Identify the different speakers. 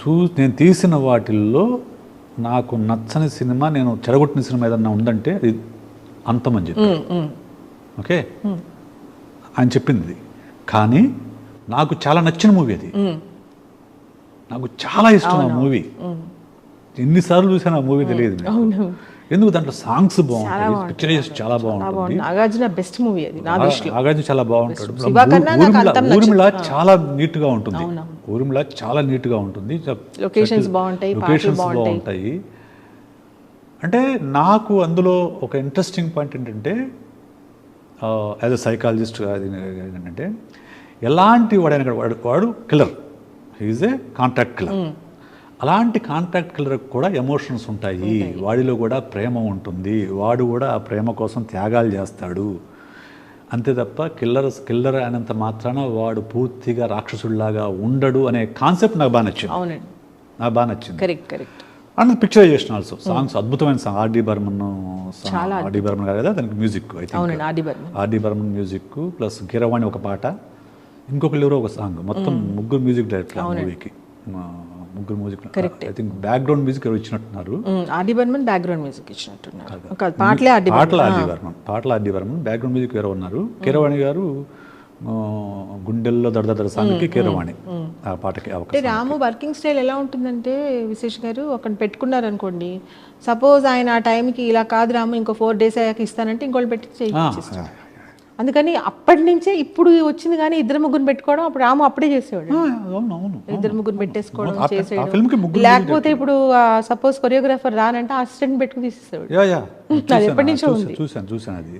Speaker 1: చూ నేను తీసిన వాటిల్లో నాకు నచ్చని సినిమా నేను చెడగొట్టిన సినిమా ఏదన్నా ఉందంటే అది అంతమని చెప్పి. ఓకే? ఆయన చెప్పింది. కానీ నాకు చాలా నచ్చిన మూవీ అది. నాకు చాలా ఇష్టం ఆ మూవీ. ఎన్నిసార్లు చూసాను ఆ మూవీ తెలియదు ఎందుకు దాంట్లో సాంగ్స్ బాగుంటాయి? పిక్చరైజేషన్ చాలా బాగుంటుంది.
Speaker 2: నాగార్జున బెస్ట్ మూవీ అది నా దృష్టిలో
Speaker 1: నాగార్జున చాలా బాగుంటాడు. ఊర్మిళ చాలా నీట్గా ఉంటుంది. ఊర్మిళ చాలా నీట్గా ఉంటుంది.
Speaker 2: Locations బాగుంటాయి,
Speaker 1: లొకేషన్స్
Speaker 2: బాగుంటాయి.
Speaker 1: అంటే నాకు అందులో ఒక ఇంట్రెస్టింగ్ పాయింట్ ఏంటంటే యాజ్ అ సైకాలజిస్ట్ ఏంటంటే ఎలాంటి వాడైనా వాడు వాడు killer he's a contract killer అలాంటి కాంట్రాక్ట్ కిల్లర్ కూడా ఎమోషన్స్ ఉంటాయి. వాడిలో కూడా ప్రేమ ఉంటుంది. వాడు కూడా ఆ ప్రేమ కోసం త్యాగాలు చేస్తాడు. అంతే తప్ప కిల్లర్ కిల్లర్ అయినంత మాత్రాన వాడు పూర్తిగా రాక్షసుడిలాగా ఉండడు అనే కాన్సెప్ట్ నాకు బాగా నచ్చింది. నాకు బాగా నచ్చింది.
Speaker 2: Correct correct
Speaker 1: and picturization also songs అద్భుతమైన సాంగ్ ఆర్డి బర్మన్
Speaker 2: చాలా
Speaker 1: ఆర్డి బర్మన్ గారు కదా దానికి music
Speaker 2: Burman
Speaker 1: RD Burman music plus Keeravani ఒక పాట. ఇంకొకరు ఎవరో ఒక సాంగ్ మొత్తం ముగ్గురు మ్యూజిక్ డైరెక్టర్ మూవీకి ముగ్గురు music I think background music ఎవరు ఇచ్చినట్టున్నారు.
Speaker 2: ఆది బర్మన్ బ్యాక్గ్రౌండ్ మ్యూజిక్ ఇచ్చినట్టున్నారు. పాటలే ఆది
Speaker 1: పాటల ఆర్డి బర్మన్. పాటల ఆర్డి బర్మన్. బ్యాక్గ్రౌండ్ మ్యూజిక్ వేరే ఉన్నారు? కీరవాణి గారు గుండెల్లో దడదడ సాంగ్కి కీరవాణి ఆ పాటకి అవకాశం
Speaker 2: అంటే రాము వర్కింగ్ స్టైల్ ఎలా ఉంటుందంటే విశేష్ గారు ఒకరిని పెట్టుకున్నారు అనుకోండి సపోజ్ ఆయన ఆ టైంకి ఇలా కాదు రాము ఇంకో ఫోర్ డేస్ అయ్యాక ఇస్తానంటే ఇంకోళ్ళు పెట్టి చేయించేస్తారు. అందుకని అప్పటి నుంచే ఇప్పుడు వచ్చింది కానీ ఇద్దరు ముగ్గురు పెట్టుకోవడం అప్పుడు రాము అప్పుడే చేసేవాడు. ఇద్దరు ముగ్గురు పెట్టేసుకోవడం చేసేయడం.
Speaker 1: ముగ్గురు
Speaker 2: లేకపోతే ఇప్పుడు సపోజ్ కొరియోగ్రాఫర్ రానంటే అసిస్టెంట్ పెట్టుకుని తీసేసేవాడు. అది ఎప్పటి నుంచో
Speaker 1: చూసాను చూసాను చూసాను అది.